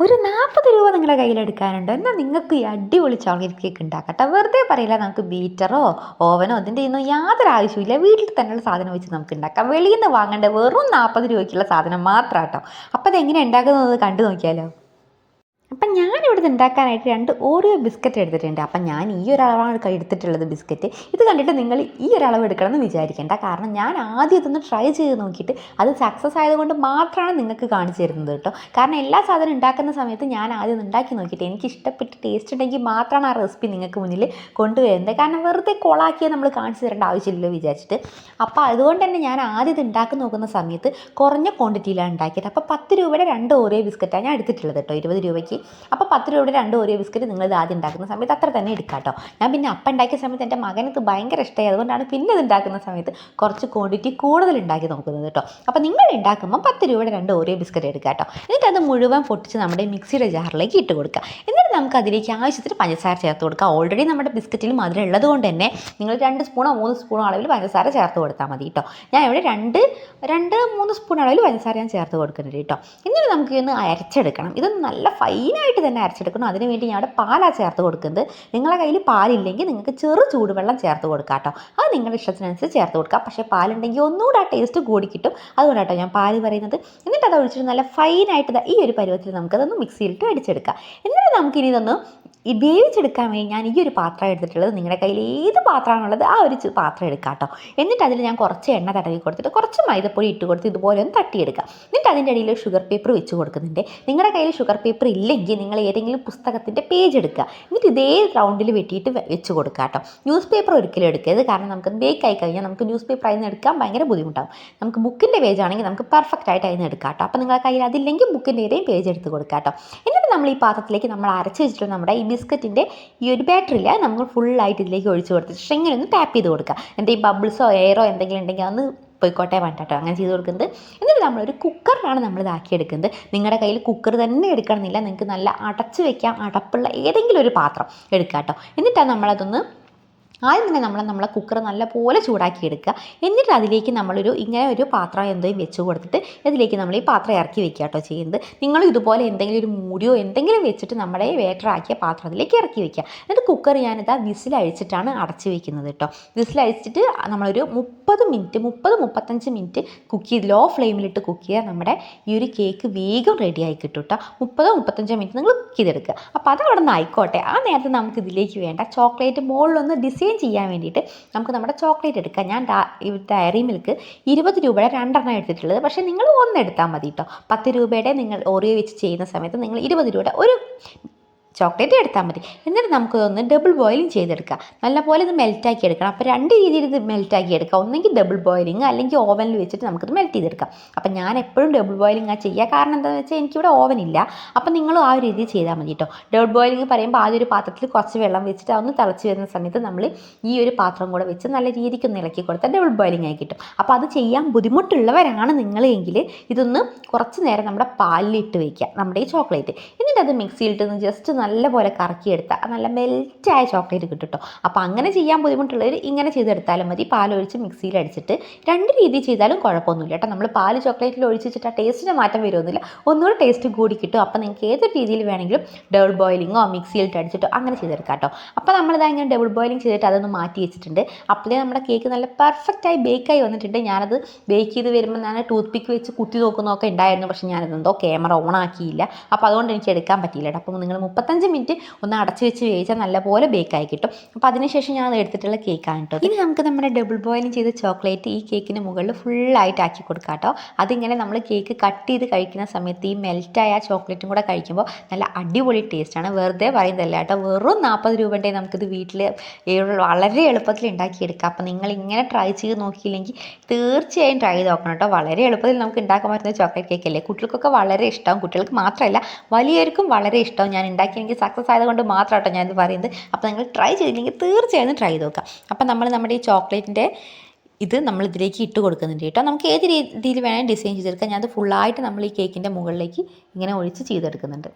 ഒരു നാൽപ്പത് രൂപ നിങ്ങളുടെ കയ്യിലെടുക്കാനുണ്ടോ. എന്നാൽ നിങ്ങൾക്ക് ഈ അടിപൊളി ചോക്ലേറ്റ് കേക്ക് ഉണ്ടാക്കട്ടെ. വെറുതെ പറയില്ല നമുക്ക് ബീറ്ററോ ഓവനോ അതിന്റെ ഒന്നും യാതൊരു ആവശ്യമില്ല വീട്ടിൽ തന്നെയുള്ള സാധനം വെച്ച് നമുക്ക് ഉണ്ടാക്കാം. വെളിയിൽ നിന്ന് വാങ്ങേണ്ട വെറും നാൽപ്പത് രൂപയ്ക്കുള്ള സാധനം മാത്രം കേട്ടോ അപ്പോൾ അതെങ്ങനെ ഉണ്ടാക്കുന്നത് കണ്ടു നോക്കിയാലോ? അപ്പം ഞാനിവിടെ ഉണ്ടാക്കാനായിട്ട് രണ്ട് ഓരോ ബിസ്ക്കറ്റ് എടുത്തിട്ടുണ്ട്. അപ്പം ഞാൻ ഈ ഒരളവാണ് എടുത്തിട്ടുള്ളത് ബിസ്ക്കറ്റ്. ഇത് കണ്ടിട്ട് നിങ്ങൾ ഈ ഒരളവ് എടുക്കണമെന്ന് വിചാരിക്കേണ്ട. കാരണം ഞാൻ ആദ്യം ഇതൊന്ന് ട്രൈ ചെയ്ത് നോക്കിയിട്ട് അത് സക്സസ് ആയതുകൊണ്ട് മാത്രമാണ് നിങ്ങൾക്ക് കാണിച്ചു തരുന്നത് കേട്ടോ. കാരണം എല്ലാ സാധനം ഉണ്ടാക്കുന്ന സമയത്ത് ഞാൻ ആദ്യം ഉണ്ടാക്കി നോക്കിയിട്ട് എനിക്ക് ഇഷ്ടപ്പെട്ട് ടേസ്റ്റ് ഉണ്ടെങ്കിൽ മാത്രമാണ് ആ റെസിപ്പി നിങ്ങൾക്ക് മുന്നിൽ കൊണ്ടുവരുന്നത്. കാരണം വെറുതെ കൊളാക്കിയാൽ നമ്മൾ കാണിച്ചു തരേണ്ട ആവശ്യമില്ലല്ലോ വിചാരിച്ചിട്ട്. അപ്പോൾ അതുകൊണ്ട് തന്നെ ഞാൻ ആദ്യം ഇത് ഉണ്ടാക്കി നോക്കുന്ന സമയത്ത് കുറഞ്ഞ ക്വാണ്ടിറ്റിയിലാണ് ഉണ്ടാക്കിയത്. അപ്പോൾ പത്ത് രൂപയുടെ രണ്ട് ഓരോ ബിസ്ക്കറ്റാണ് ഞാൻ എടുത്തിട്ടുള്ളത് കേട്ടോ. ഇരുപത് രൂപയ്ക്ക് അപ്പോൾ പത്ത് രൂപയുടെ രണ്ട് ഓറിയോ ബിസ്ക്കറ്റ് നിങ്ങൾ ഇത് ആദ്യം ഉണ്ടാക്കുന്ന സമയത്ത് അത്ര തന്നെ എടുക്കാം കേട്ടോ ഞാൻ പിന്നെ അപ്പം ഉണ്ടാക്കിയ സമയത്ത് എന്റെ മകന് ഇത് ഭയങ്കര ഇഷ്ടമായി അതുകൊണ്ടാണ് പിന്നെ ഇത് ഉണ്ടാക്കുന്ന സമയത്ത് കുറച്ച് ക്വാണ്ടിറ്റി കൂടുതൽ ഉണ്ടാക്കി നോക്കുന്നത് കേട്ടോ അപ്പോൾ നിങ്ങൾ ഉണ്ടാക്കുമ്പോൾ പത്ത് രൂപയുടെ രണ്ട് ഓറിയോ ബിസ്ക്കറ്റ് എടുക്കുക കേട്ടോ എന്നിട്ട് അത് മുഴുവൻ പൊട്ടിച്ച് നമ്മുടെ മിക്സിയുടെ ജാറിലേക്ക് ഇട്ട് കൊടുക്കുക. എന്നിട്ട് നമുക്ക് അതിലേക്ക് ആവശ്യത്തിന് പഞ്ചസാര ചേർത്ത് കൊടുക്കുക ഓൾറെഡി നമ്മുടെ ബിസ്ക്കറ്റിൽ മധുരം ഉള്ളത് കൊണ്ട് തന്നെ നിങ്ങൾ രണ്ട് സ്പൂണോ മൂന്ന് സ്പൂണോ അളവിൽ പഞ്ചസാര ചേർത്ത് കൊടുത്താൽ മതി കേട്ടോ ഞാൻ ഇവിടെ രണ്ട് രണ്ട് മൂന്ന് സ്പൂൺ അളവിൽ പഞ്ചസാര ഞാൻ ചേർത്ത് കൊടുക്കുന്നുണ്ട് കേട്ടോ എന്നിട്ട് നമുക്ക് ഇതൊന്ന് അരച്ചെടുക്കണം. ഇതൊന്ന് നല്ല ഫൈനായിട്ട് തന്നെ അരച്ചെടുക്കണം. അതിന് വേണ്ടി ഞാൻ ഇവിടെ പാലാണ് ചേർത്ത് കൊടുക്കുന്നത് നിങ്ങളുടെ കയ്യിൽ പാലില്ലെങ്കിൽ നിങ്ങൾക്ക് ചെറു ചൂടുവെള്ളം ചേർത്ത് കൊടുക്കാം കേട്ടോ അത് നിങ്ങളുടെ ഇഷ്ടത്തിനനുസരിച്ച് ചേർത്ത് കൊടുക്കുക പക്ഷേ പാലുണ്ടെങ്കിൽ ഒന്നുകൂടെ ആ ടേസ്റ്റ് കൂടി കിട്ടും. അതുകൊണ്ടാട്ടോ ഞാൻ പാൽ പറയുന്നത്. എന്നിട്ട് അത് ഒഴിച്ചിട്ട് നല്ല ഫൈനായിട്ട് ഈ ഒരു പരുവത്തിൽ നമുക്കതൊന്ന് മിക്സിയിലിട്ട് അടിച്ചെടുക്കാം. എന്നിട്ട് നമുക്കിനി ഇതൊന്ന് ഈ വേവിച്ചെടുക്കാൻ വേണ്ടി ഞാൻ ഈ ഒരു പാത്രം എടുത്തിട്ടുള്ളത് നിങ്ങളുടെ കയ്യിൽ ഏത് പാത്രമാണുള്ളത് ആ ഒരു പാത്രം എടുക്കാം കേട്ടോ. എന്നിട്ട് അതിൽ ഞാൻ കുറച്ച് എണ്ണ തടവി കൊടുത്തിട്ട് കുറച്ച് മൈദപ്പൊടി ഇട്ട് കൊടുത്ത് ഇതുപോലെ ഒന്ന് തട്ടിയെടുക്കാം. എന്നിട്ട് അതിന്റെ ഇടയിൽ ഷുഗർ പേപ്പർ വെച്ച് കൊടുക്കുന്നുണ്ട്. നിങ്ങളുടെ കയ്യിൽ ഷുഗർ പേപ്പർ ഇല്ലെങ്കിൽ നിങ്ങൾ ഏതെങ്കിലും പുസ്തകത്തിന്റെ പേജ് എടുക്കുക. എന്നിട്ട് ഇതേ റൗണ്ടിൽ വെട്ടിയിട്ട് വെച്ച് കൊടുക്കുക കേട്ടോ. ന്യൂസ് പേപ്പർ ഒരിക്കലും എടുക്കരുത്. കാരണം നമുക്ക് ബേക്ക് ആയി കഴിഞ്ഞാൽ നമുക്ക് ന്യൂസ് പേപ്പർ അതിൽ നിന്ന് എടുക്കാൻ ഭയങ്കര ബുദ്ധിമുട്ടാവും. നമുക്ക് ബുക്കിന്റെ പേജ് ആണെങ്കിൽ നമുക്ക് പെർഫെക്റ്റ് ആയിട്ട് അതിൽ നിന്ന് എടുക്കാം കേട്ടോ. അപ്പോൾ നിങ്ങളുടെ കയ്യിൽ അതില്ലെങ്കിൽ ബുക്കിന്റെ ഏതെങ്കിലും പേജ് എടുത്ത് കൊടുക്കാം കേട്ടോ. എന്നിട്ട് നമ്മൾ ഈ പാത്രത്തിലേക്ക് നമ്മൾ അരച്ച് വെച്ചിട്ടുള്ള നമ്മുടെ ഈ ബിസ്ക്കറ്റിന്റെ ഈ ഒരു ബാറ്ററിയിൽ നമ്മൾ ഫുള്ളായിട്ട് ഇതിലേക്ക് ഒഴിച്ചു കൊടുത്തിട്ട് ഇങ്ങനെ ഒന്ന് ടാപ്പ് ചെയ്ത് കൊടുക്കുക. എന്തെങ്കിലും ബബിൾസോ എയറോ എന്തെങ്കിലും ഉണ്ടെങ്കിൽ അന്ന് പോയിക്കോട്ടെ വേണ്ട കേട്ടോ അങ്ങനെ ചെയ്ത് കൊടുക്കുന്നത്. എന്നിട്ട് നമ്മളൊരു കുക്കറിലാണ് നമ്മൾ ഇതാക്കി എടുക്കുന്നത്. നിങ്ങളുടെ കയ്യിൽ കുക്കർ തന്നെ എടുക്കണമെന്നില്ല. നിങ്ങൾക്ക് നല്ല അടച്ച് വെക്കാം അടപ്പുള്ള ഏതെങ്കിലും ഒരു പാത്രം എടുക്കാം കേട്ടോ എന്നിട്ടാണ് നമ്മളതൊന്ന് ആദ്യം തന്നെ നമ്മൾ നമ്മളെ കുക്കർ നല്ലപോലെ ചൂടാക്കി എടുക്കുക. എന്നിട്ട് അതിലേക്ക് നമ്മളൊരു ഇങ്ങനെ ഒരു പാത്രം എന്തെങ്കിലും വെച്ച് കൊടുത്തിട്ട് ഇതിലേക്ക് നമ്മൾ ഈ പാത്രം ഇറക്കി വെക്കുക കേട്ടോ ചെയ്യുന്നത്. നിങ്ങൾ ഇതുപോലെ എന്തെങ്കിലും ഒരു മൂടിയോ എന്തെങ്കിലും വെച്ചിട്ട് നമ്മുടെ വേറ്ററാക്കിയ പാത്രം അതിലേക്ക് ഇറക്കി വെക്കുക. എന്നിട്ട് കുക്കർ ഞാനിതാ വിസിലഴിച്ചിട്ടാണ് അടച്ച് വെക്കുന്നത് കേട്ടോ. വിസിലഴിച്ചിട്ട് നമ്മളൊരു മുപ്പത് മിനിറ്റ് മുപ്പത് മുപ്പത്തഞ്ച് മിനിറ്റ് കുക്ക് ചെയ്ത് ലോ ഫ്ലെയിമിലിട്ട് കുക്ക് ചെയ്യുക നമ്മുടെ ഈ ഒരു കേക്ക് വേഗം റെഡി ആയി കിട്ടും കേട്ടോ. മുപ്പതോ മുപ്പത്തഞ്ചോ മിനിറ്റ് നിങ്ങൾ കുക്ക് ചെയ്തെടുക്കുക. അപ്പോൾ അത് അവിടെ നിന്ന് ആയിക്കോട്ടെ. ആ നേരത്തെ നമുക്ക് ഇതിലേക്ക് വേണ്ട. ചോക്ലേറ്റ് മുകളിലൊന്ന് ഡിസൈൻ ചെയ്യാൻ വേണ്ടിയിട്ട് നമുക്ക് നമ്മുടെ ചോക്ലേറ്റ് എടുക്കാം. ഞാൻ ഡയറി മിൽക്ക് ഇരുപത് രൂപയുടെ രണ്ടെണ്ണം എടുത്തിട്ടുള്ളത്. പക്ഷേ നിങ്ങൾ ഒന്ന് എടുത്താൽ മതി കേട്ടോ പത്ത് രൂപയുടെ നിങ്ങൾ ഓറിയോ വെച്ച് ചെയ്യുന്ന സമയത്ത് നിങ്ങൾ ഇരുപത് രൂപയുടെ ഒരു ചോക്ലേറ്റ് എടുത്താൽ മതി. എന്നിട്ട് നമുക്കതൊന്ന് ഡബിൾ ബോയിലിംഗ് ചെയ്തെടുക്കാം. നല്ലപോലെ ഇത് മെൽറ്റാക്കി എടുക്കണം. അപ്പോൾ രണ്ട് രീതിയിൽ ഇത് മെൽറ്റാക്കി എടുക്കാം. ഒന്നെങ്കിൽ ഡബിൾ ബോയിലിംഗ് അല്ലെങ്കിൽ ഓവനിൽ വെച്ചിട്ട് നമുക്കിത് മെൽറ്റ് ചെയ്തെടുക്കാം. അപ്പം ഞാൻ എപ്പോഴും ഡബിൾ ബോയിലിംഗ് ആ ചെയ്യുക കാരണം എന്താണെന്ന് വെച്ചാൽ എനിക്കിവിടെ ഓവൻ ഇല്ല. അപ്പം നിങ്ങളും ആ ഒരു രീതിയിൽ ചെയ്താൽ മതി കേട്ടോ ഡബിൾ ബോയിലിംഗ് പറയുമ്പോൾ ആദ്യം ഒരു പാത്രത്തിൽ കുറച്ച് വെള്ളം വെച്ചിട്ട് അതൊന്ന് തിളച്ച് വരുന്ന സമയത്ത് നമ്മൾ ഈ ഒരു പാത്രം കൂടെ വെച്ച് നല്ല രീതിക്ക് ഒന്ന് ഇളക്കി കൊടുത്താൽ ഡബിൾ ബോയിലിംഗ് ആയി കിട്ടും. അപ്പോൾ അത് ചെയ്യാൻ ബുദ്ധിമുട്ടുള്ളവരാണ് നിങ്ങളെങ്കിൽ ഇതൊന്ന് കുറച്ച് നേരം നമ്മുടെ പാലിലിട്ട് വയ്ക്കുക നമ്മുടെ ഈ ചോക്ലേറ്റ്. എന്നിട്ട് അത് മിക്സിയിലിട്ട് ഒന്ന് ജസ്റ്റ് നല്ലപോലെ കറക്കിയെടുത്താൽ നല്ല മെൽറ്റായ ചോക്ലേറ്റ് കിട്ടും കേട്ടോ അപ്പോൾ അങ്ങനെ ചെയ്യാൻ ബുദ്ധിമുട്ടുള്ളവർ ഇങ്ങനെ ചെയ്തെടുത്താലും മതി. പാലൊഴിച്ച് മിക്സിയിൽ അടിച്ചിട്ട് രണ്ട് രീതി ചെയ്താലും കുഴപ്പമൊന്നുമില്ല കേട്ടോ. നമ്മൾ പാൽ ചോക്ലേറ്റിൽ ഒഴിച്ച് വെച്ചിട്ട് ആ ടേസ്റ്റിന് മാറ്റം വരുമൊന്നുമില്ല ഒന്നുകൂടെ ടേസ്റ്റ് കൂടി കിട്ടും. അപ്പോൾ നിങ്ങൾക്ക് ഏതൊരു രീതിയിൽ വേണമെങ്കിലും ഡബിൾ ബോയിലിങ്ങോ മിക്സിയിലിട്ട് അടിച്ചിട്ടോ അങ്ങനെ ചെയ്തെടുക്കാം കേട്ടോ. അപ്പോൾ നമ്മളിതാ ഇങ്ങനെ ഡബിൾ ബോയിലിംഗ് ചെയ്തിട്ട് അതൊന്ന് മാറ്റി വെച്ചിട്ടുണ്ട്. അപ്പോഴേ നമ്മുടെ കേക്ക് നല്ല പെർഫെക്റ്റായി ബേക്കായി വന്നിട്ടുണ്ട്. ഞാനത് ബേക്ക് ചെയ്ത് വരുമ്പോൾ ഞാൻ ടൂത്ത് പിക്ക് വെച്ച് കുത്തി നോക്കുന്നതൊക്കെ ഉണ്ടായിരുന്നു പക്ഷേ ഞാനതെന്തോ ക്യാമറ ഓൺ ആക്കിയില്ല. അപ്പോൾ അതുകൊണ്ട് എനിക്ക് എടുക്കാൻ പറ്റിയില്ല കേട്ടോ. അപ്പോൾ നിങ്ങൾ മുപ്പത്തഞ്ച് മിനിറ്റ് ഒന്ന് അടച്ചു വെച്ച് വേവിച്ചാൽ നല്ലപോലെ ബേക്കായി കിട്ടും. അപ്പോൾ അതിനുശേഷം ഞാൻ അത് എടുത്തിട്ടുള്ള കേക്കാണ് കേട്ടോ. ഇനി നമുക്ക് നമ്മുടെ ഡബിൾ ബോയിലിംഗ് ചെയ്ത ചോക്ലേറ്റ് ഈ കേക്കിന് മുകളിൽ ഫുള്ളായിട്ട് ആക്കി കൊടുക്കാം കേട്ടോ. അതിങ്ങനെ നമ്മൾ കേക്ക് കട്ട് ചെയ്ത് കഴിക്കുന്ന സമയത്ത് ഈ മെൽറ്റായ ചോക്ലേറ്റും കൂടെ കഴിക്കുമ്പോൾ നല്ല അടിപൊളി ടേസ്റ്റാണ് വെറുതെ പറയുന്നതല്ല കേട്ടോ. വെറും നാൽപ്പത് രൂപന്റെ നമുക്കിത് വീട്ടിൽ വളരെ എളുപ്പത്തിൽ ഉണ്ടാക്കിയെടുക്കാം. അപ്പോൾ നിങ്ങൾ ഇങ്ങനെ ട്രൈ ചെയ്ത് നോക്കിയില്ലെങ്കിൽ തീർച്ചയായും ട്രൈ ചെയ്ത് നോക്കണം കേട്ടോ. വളരെ എളുപ്പത്തിൽ നമുക്ക് ഉണ്ടാക്കാൻ പറ്റുന്ന ചോക്ലേറ്റ് കേക്ക് അല്ലേ? കുട്ടികൾക്കൊക്കെ വളരെ ഇഷ്ടമാവും കുട്ടികൾക്ക് മാത്രമല്ല വലിയവർക്കും വളരെ ഇഷ്ടമാവും ഞാൻ ഉണ്ടാക്കി എനിക്ക് സക്സസ് ആയതുകൊണ്ട് മാത്രം കേട്ടോ ഞാനിത് പറയുന്നത്. അപ്പോൾ നിങ്ങൾ ട്രൈ ചെയ്തില്ലെങ്കിൽ തീർച്ചയായും ട്രൈ ചെയ്ത് നോക്കാം. അപ്പോൾ നമ്മൾ നമ്മുടെ ഈ ചോക്ലേറ്റിന്റെ ഇത് നമ്മൾ ഇതിലേക്ക് ഇട്ട് കൊടുക്കുന്നുണ്ട് കേട്ടോ. നമുക്ക് ഏത് രീതിയിൽ വേണമെങ്കിൽ ഡിസൈൻ ചെയ്തെടുക്കാം. ഞാനത് ഫുള്ളായിട്ട് നമ്മൾ ഈ കേക്കിന്റെ മുകളിലേക്ക് ഇങ്ങനെ ഒഴിച്ച് ചെയ്തെടുക്കുന്നുണ്ട്.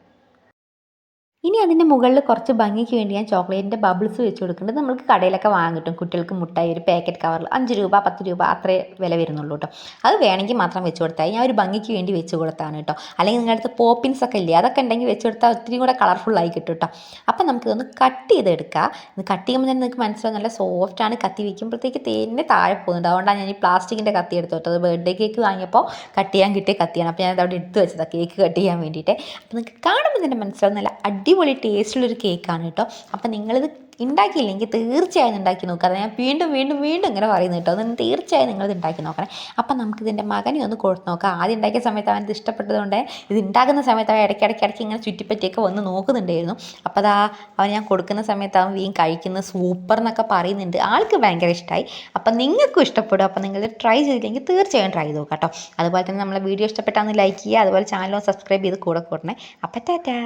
ഇനി അതിന്റെ മുകളിൽ കുറച്ച് ഭംഗിക്ക് വേണ്ടി ഞാൻ ചോക്ലേറ്റിന്റെ ബബിൾസ് വെച്ച് കൊടുക്കുന്നുണ്ട്. നമുക്ക് കടയിലൊക്കെ വാങ്ങാൻ കിട്ടും. കുട്ടികൾക്ക് മുട്ടായി ഒരു പാക്കറ്റ് കവറിൽ അഞ്ച് രൂപ പത്ത് രൂപ അത്രേ വില വരുന്നുള്ളൂ കേട്ടോ. അത് വേണമെങ്കിൽ മാത്രം വെച്ച് കൊടുത്താൽ ഞാൻ ഒരു ഭംഗിക്ക് വേണ്ടി വെച്ച് കൊടുത്താണ് കേട്ടോ. അല്ലെങ്കിൽ നിങ്ങളുടെ അടുത്ത് പോപ്പിൻസ് ഒക്കെ ഇല്ലേ അതൊക്കെ ഉണ്ടെങ്കിൽ വെച്ച് കൊടുത്താൽ ഒത്തിരി കൂടെ കളർഫുള്ളായി കിട്ടും കേട്ടോ. അപ്പം നമുക്കിതൊന്ന് കട്ട് ചെയ്തെടുക്കാം. ഇത് കട്ട് ചെയ്യുമ്പോൾ തന്നെ നിങ്ങൾക്ക് മനസ്സിലാവും നല്ല സോഫ്റ്റാണ് കത്തി വയ്ക്കുമ്പോഴത്തേക്ക് തന്നെ താഴെ പോകുന്നുണ്ട്. അതുകൊണ്ടാണ് ഞാൻ ഈ പ്ലാസ്റ്റിക്കിന്റെ കത്തി എടുത്തു അത് ബർത്ത്ഡേ കേക്ക് വാങ്ങിയപ്പോൾ കട്ട് ചെയ്യാൻ കിട്ടിയ കത്തിയാണ്. അപ്പോൾ ഞാൻ അവിടെ എടുത്ത് വെച്ചതാണ് കേക്ക് കട്ട് ചെയ്യാൻ വേണ്ടിയിട്ട്. അപ്പോൾ നിങ്ങൾക്ക് കാണുമ്പോൾ തന്നെ മനസ്സിലാവും നല്ല അടിപൊളി ടേസ്റ്റുള്ളൊരു കേക്കാണ് കേട്ടോ. അപ്പോൾ നിങ്ങളിത് ഉണ്ടാക്കിയില്ലെങ്കിൽ തീർച്ചയായും ഉണ്ടാക്കി നോക്കുക ഞാൻ വീണ്ടും വീണ്ടും വീണ്ടും ഇങ്ങനെ പറയുന്നു കേട്ടോ. അതൊന്ന് തീർച്ചയായും നിങ്ങളിത് ഉണ്ടാക്കി നോക്കണം. അപ്പം നമുക്കിതിന്റെ മകനെ ഒന്ന് കൊടുത്ത് നോക്കാം. ആദ്യം ഉണ്ടാക്കിയ സമയത്ത് അവൻ ഇത് ഇഷ്ടപ്പെട്ടതുകൊണ്ട് ഇത് ഉണ്ടാക്കുന്ന സമയത്ത് അവൻ ഇടയ്ക്കിടയ്ക്ക് ഇടയ്ക്ക് ഇങ്ങനെ ചുറ്റിപ്പറ്റിയൊക്കെ വന്ന് നോക്കുന്നുണ്ടായിരുന്നു. അപ്പോൾ അതാ അവൻ ഞാൻ കൊടുക്കുന്ന സമയത്ത് അവൻ വീൻ കഴിക്കുന്ന സൂപ്പർ എന്നൊക്കെ പറയുന്നുണ്ട്. ആൾക്ക് ഭയങ്കര ഇഷ്ടമായി അപ്പം നിങ്ങൾക്കും ഇഷ്ടപ്പെടും. അപ്പം നിങ്ങൾ ട്രൈ ചെയ്തില്ലെങ്കിൽ തീർച്ചയായും ട്രൈ ചെയ്തു നോക്കാം കേട്ടോ. അതുപോലെ തന്നെ നമ്മളെ വീഡിയോ ഇഷ്ടപ്പെട്ടാൽ ഒന്ന് ലൈക്ക് ചെയ്യുക. അതുപോലെ ചാനൽ സബ്സ്ക്രൈബ് ചെയ്ത് കൂടെ കൂടണേ. അപ്പം ടാറ്റാ.